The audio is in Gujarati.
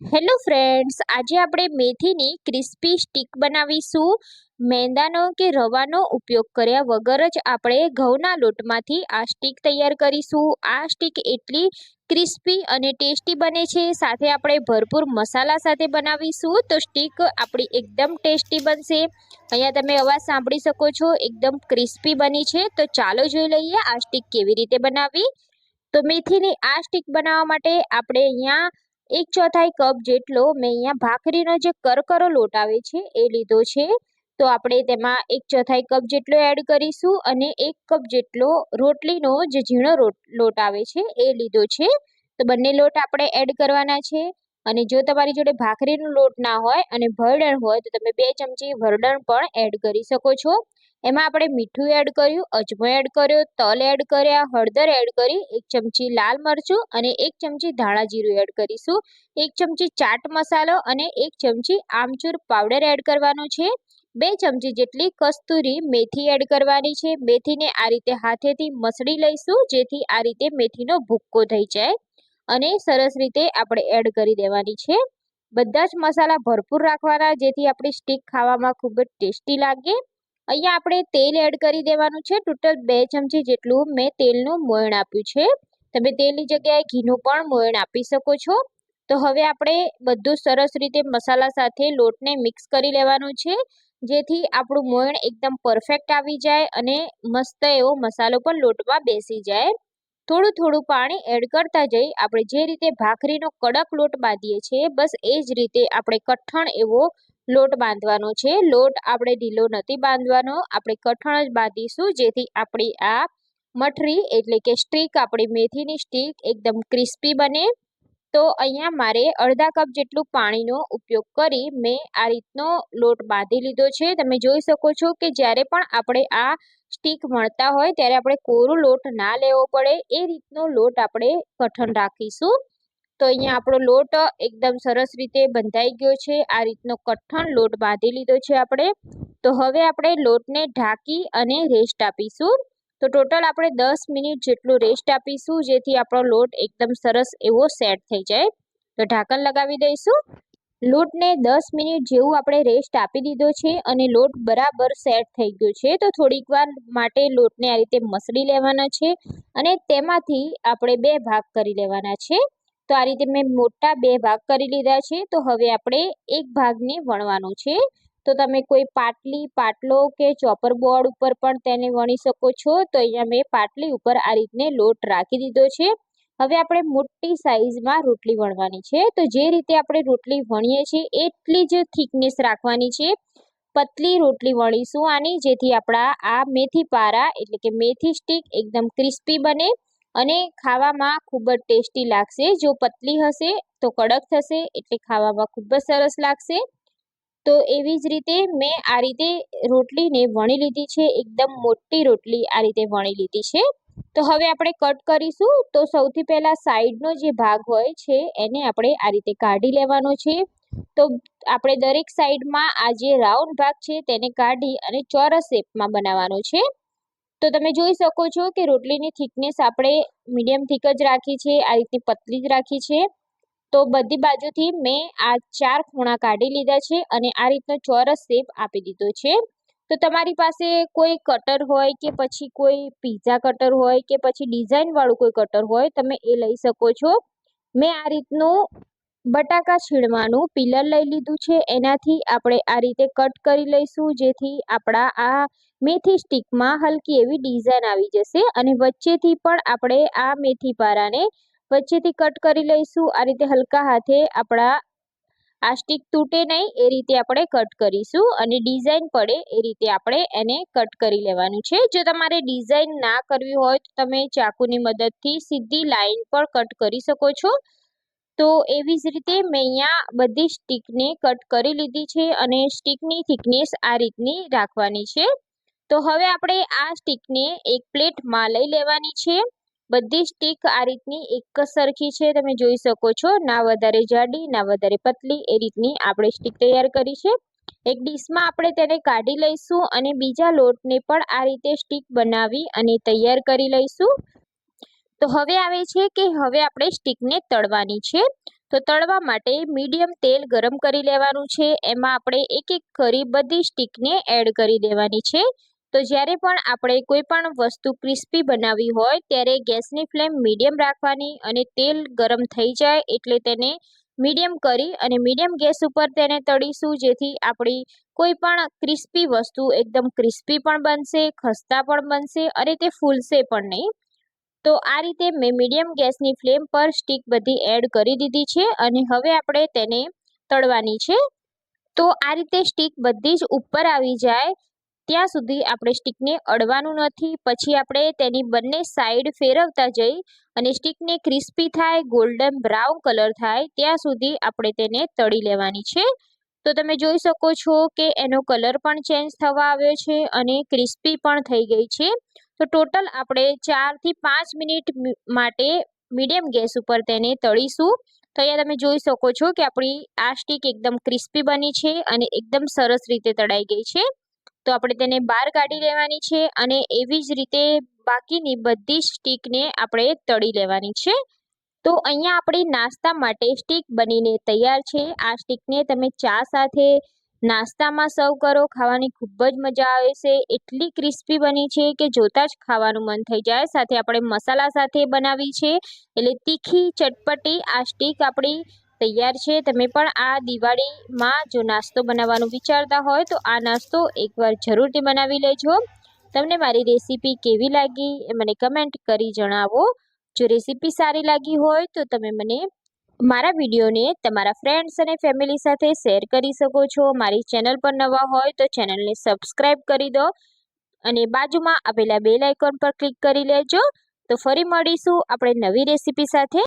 હેલો ફ્રેન્ડ્સ, આજે આપણે મેથીની ક્રિસ્પી સ્ટીક બનાવીશું. મેંદાનો કે રવાનો ઉપયોગ કર્યા વગર જ આપણે ઘઉંના લોટમાંથી આ સ્ટીક તૈયાર કરીશું. આ સ્ટીક એટલી ક્રિસ્પી અને ટેસ્ટી બને છે. સાથે આપણે ભરપૂર મસાલા સાથે બનાવીશું તો સ્ટીક આપણી એકદમ ટેસ્ટી બનશે. અહીંયા તમે અવાજ સાંભળી શકો છો, એકદમ ક્રિસ્પી બની છે. તો ચાલો જોઈ લઈએ આ સ્ટીક કેવી રીતે બનાવવી. તો મેથીની આ સ્ટીક બનાવવા માટે આપણે અહીંયા એક ચોથાઈ કપ જેટલો મેં અહીંયા ભાખરીનો જે કરકરો લોટ આવે છે એ લીધો છે. તો આપણે તેમાં એક ચોથાઈ કપ જેટલો એડ કરીશું અને એક કપ જેટલો રોટલીનો જે ઝીણો લોટ આવે છે એ લીધો છે. તો બંને લોટ આપણે એડ કરવાના છે અને જો તમારી જોડે ભાખરીનો લોટ ના હોય અને ભરડણ હોય તો તમે બે ચમચી ભરડણ પણ એડ કરી શકો છો. એમાં આપણે મીઠું એડ કર્યું, અજમો એડ કર્યો, તલ એડ કર્યા, હળદર એડ કરી, એક ચમચી લાલ મરચું અને એક ચમચી ધાણા જીરું એડ કરીશું. એક ચમચી ચાટ મસાલો અને એક ચમચી આમચૂર પાવડર એડ કરવાનો છે. બે ચમચી જેટલી કસ્તુરી મેથી એડ કરવાની છે. મેથીને આ રીતે હાથેથી મસળી લઈશું, જેથી આ રીતે મેથીનો ભૂક્કો થઈ જાય અને સરસ રીતે આપણે એડ કરી દેવાની છે. બધા જ મસાલા ભરપૂર રાખવાના, જેથી આપણી સ્ટીક ખાવામાં ખૂબ જ ટેસ્ટી લાગે. અહીંયા આપણે તેલ એડ કરી દેવાનું છે. ટોટલ બે ચમચી જેટલું મેં તેલનું મોયણ આપ્યું છે. તમે તેલની જગ્યાએ ઘીનું પણ મોયણ આપી શકો છો. તો હવે આપણે બધું સરસ રીતે મસાલા સાથે લોટને મિક્સ કરી લેવાનું છે. જેથી આપણું મોયણ એકદમ પરફેક્ટ આવી જાય અને મસ્ત એવો મસાલો પણ લોટમાં બેસી જાય. થોડું થોડું પાણી એડ કરતા જઈ આપણે જે રીતે ભાખરીનો કડક લોટ બાંધીએ છીએ, બસ એ જ રીતે આપણે કઠણ એવો લોટ બાંધવાનો છે. લોટ આપણે ઢીલો નથી બાંધવાનો. આપણે કઠણ જ બાંધીશું. જેથી આપણી આ મઠરી એટલે કે સ્ટીક આપણી મેથીની સ્ટીક એકદમ ક્રિસ્પી બને. તો અહીંયા મારે અડધા કપ જેટલું પાણીનો ઉપયોગ કરી મેં આ રીતનો લોટ બાંધી લીધો છે. તમે જોઈ શકો છો કે જ્યારે પણ આપણે આ સ્ટીક વણતા હોય ત્યારે આપણે કોરો લોટ ના લેવો પડે. એ રીતનો લોટ આપણે કઠણ રાખીશું. તો અહીંયા આપણો લોટ એકદમ સરસ રીતે બંધાઈ ગયો છે. આ રીતનો કઠણ લોટ બાંધી લીધો છે આપણે. તો હવે આપણે લોટને ઢાંકી અને રેસ્ટ આપીશું. તો ટોટલ આપણે દસ મિનિટ જેટલું રેસ્ટ આપીશું, જેથી આપણો લોટ એકદમ સરસ એવો સેટ થઈ જાય. તો ઢાંકણ લગાવી દઈશું. લોટને દસ મિનિટ જેવું આપણે રેસ્ટ આપી દીધો છે અને લોટ બરાબર સેટ થઈ ગયો છે. તો થોડીક વાર માટે લોટને આ રીતે મસળી લેવાના છે અને તેમાંથી આપણે બે ભાગ કરી લેવાના છે. તો આ રીતે મેં મોટા બે ભાગ કરી લીધા છે. તો હવે આપણે એક ભાગને વણવાનો છે. તો તમે કોઈ પાટલી, પાટલો કે ચોપર બોર્ડ ઉપર પણ તેને વણી શકો છો. તો અહીંયા મેં પાટલી ઉપર આ રીતને લોટ રાખી દીધો છે. હવે આપણે મોટી સાઈઝમાં રોટલી વણવાની છે. તો જે રીતે આપણે રોટલી વણીએ છીએ, એટલી જ થિકનેસ રાખવાની છે. પતલી રોટલી વણીશું આની જેથી આપણા આ મેથી પારા એટલે કે મેથી સ્ટીક એકદમ ક્રિસ્પી બને. અને ખાવામાં ખૂબ જ ટેસ્ટી લાગશે. જો પતલી હશે તો કડક થશે, એટલે ખાવામાં ખૂબ જ સરસ લાગશે. તો એવી જ રીતે મેં આ રીતે રોટલીને વણી લીધી છે. એકદમ મોટી રોટલી આ રીતે વણી લીધી છે. તો હવે આપણે કટ કરીશું. તો સૌથી પહેલાં સાઈડનો જે ભાગ હોય છે, એને આપણે આ રીતે કાઢી લેવાનો છે. તો આપણે દરેક સાઈડમાં આ જે રાઉન્ડ ભાગ છે, તેને કાઢી અને ચોરસ શેપમાં બનાવવાનો છે. તો તમે જોઈ શકો છો કે રોટલીની થિકનેસ આપણે મીડિયમ થીક જ રાખી છે, આ રીતની પતલી જ રાખી છે. તો બધી બાજુથી મેં આ ચાર ખૂણા કાઢી લીધા છે અને આ રીતનો ચોરસ શેપ આપી દીધો છે. તો તમારી પાસે કોઈ કટર હોય કે પછી કોઈ પીઝા કટર હોય કે પછી ડિઝાઇનવાળું કોઈ કટર હોય, તમે એ લઈ શકો છો. મેં આ રીતનું બટાકા છીણવાનું પિલર લઈ લીધું છે. એનાથી આપણે આ રીતે કટ કરી લઈશું, જેથી આપણા આ મેથી સ્ટીકમાં હલકી એવી ડિઝાઇન આવી જશે અને વચ્ચેથી પણ આપણે આ મેથી પારાને વચ્ચેથી કટ કરી લઈશું. આ રીતે હલકા હાથે આપણા આ સ્ટીક તૂટે નહીં, એ રીતે આપણે કટ કરીશું અને ડિઝાઇન પડે એ રીતે આપણે એને કટ કરી લેવાનું છે. જો તમારે ડિઝાઇન ના કરવી હોય તો તમે ચાકુની મદદથી સીધી લાઈન પર કટ કરી શકો છો. તો એવી જ રીતે મેં અહીંયા બધી સ્ટીકને કટ કરી લીધી છે અને સ્ટીકની થિકનેસ આ રીતની રાખવાની છે. તો હવે આપણે આ સ્ટીકને એક પ્લેટમાં લઈ લેવાની છે. બધી સ્ટીક આ રીતની એક સરખી છે. તમે જોઈ શકો છો, ના વધારે જાડી, ના વધારે પતલી, એ રીતની આપણે સ્ટીક તૈયાર કરી છે. એક ડીશમાં આપણે તેને કાઢી લઈશું અને બીજા લોટને પણ આ રીતે સ્ટીક બનાવી અને તૈયાર કરી લઈશું. તો હવે આવે છે કે હવે આપણે સ્ટીકને તળવાની છે. તો તળવા માટે મીડિયમ તેલ ગરમ કરી લેવાનું છે. એમાં આપણે એક એક કરી બધી સ્ટીકને એડ કરી દેવાની છે. તો જ્યારે પણ આપણે કોઈ પણ વસ્તુ ક્રિસ્પી બનાવવી હોય, ત્યારે ગેસની ફ્લેમ મીડિયમ રાખવાની અને તેલ ગરમ થઈ જાય એટલે તેને મીડિયમ કરી અને મીડિયમ ગેસ ઉપર તેને તળીશું, જેથી આપણી કોઈ પણ ક્રિસ્પી વસ્તુ એકદમ ક્રિસ્પી પણ બનશે, ખસ્તા પણ બનશે અને તે ફૂલશે પણ નહીં. તો આ રીતે મેં મીડિયમ ગેસની ફ્લેમ પર સ્ટીક બધી એડ કરી દીધી છે અને હવે આપણે તેને તળવાની છે. તો આ રીતે સ્ટીક બધી જ ઉપર આવી જાય. ત્યાં સુધી આપણે સ્ટીકને અડવાનું નથી. પછી આપણે તેની બંને સાઈડ ફેરવતા જઈ અને સ્ટીકને ક્રિસ્પી થાય, ગોલ્ડન બ્રાઉન કલર થાય, ત્યાં સુધી આપણે તેને તળી લેવાની છે. તો તમે જોઈ શકો છો કે એનો કલર પણ ચેન્જ થવા આવ્યો છે અને ક્રિસ્પી પણ થઈ ગઈ છે. તો ટોટલ આપણે ચારથી પાંચ મિનિટ માટે મીડિયમ ગેસ ઉપર તેને તળીશું. તો અહીંયા તમે જોઈ શકો છો કે આપણી આ સ્ટીક એકદમ ક્રિસ્પી બની છે અને એકદમ સરસ રીતે તળાઈ ગઈ છે. તો આપણે તેને બહાર કાઢી લેવાની છે અને એવી જ રીતે બાકીની બધી સ્ટીકને આપણે તળી લેવાની છે. તો અહીંયા આપણી નાસ્તા માટે સ્ટીક બનીને તૈયાર છે. આ સ્ટીકને તમે ચા સાથે નાસ્તામાં સર્વ કરો, ખાવાની ખૂબ જ મજા આવે છે. એટલી ક્રિસ્પી બની છે કે જોતાં જ ખાવાનું મન થઈ જાય. સાથે આપણે મસાલા સાથે બનાવી છે. એટલે તીખી, ચટપટી, આ સ્ટીક આપણી તૈયાર છે. તમે પણ આ દિવાળીમાં જો નાસ્તો બનાવવાનું વિચારતા હોય તો આ નાસ્તો એકવાર જરૂરથી બનાવી લેજો. તમને મારી રેસીપી કેવી લાગી એ મને કમેન્ટ કરી જણાવો. જો રેસીપી સારી લાગી હોય તો તમે મને મારા વિડીયોને તમારા ફ્રેન્ડ્સ અને ફેમિલી સાથે શેર કરી શકો છો. મારી ચેનલ પર નવા હોય તો ચેનલને સબસ્ક્રાઈબ કરી દો અને બાજુમાં આપેલા બેલ આઇકોન પર ક્લિક કરી લેજો. તો ફરી મળીશું આપણે નવી રેસીપી સાથે.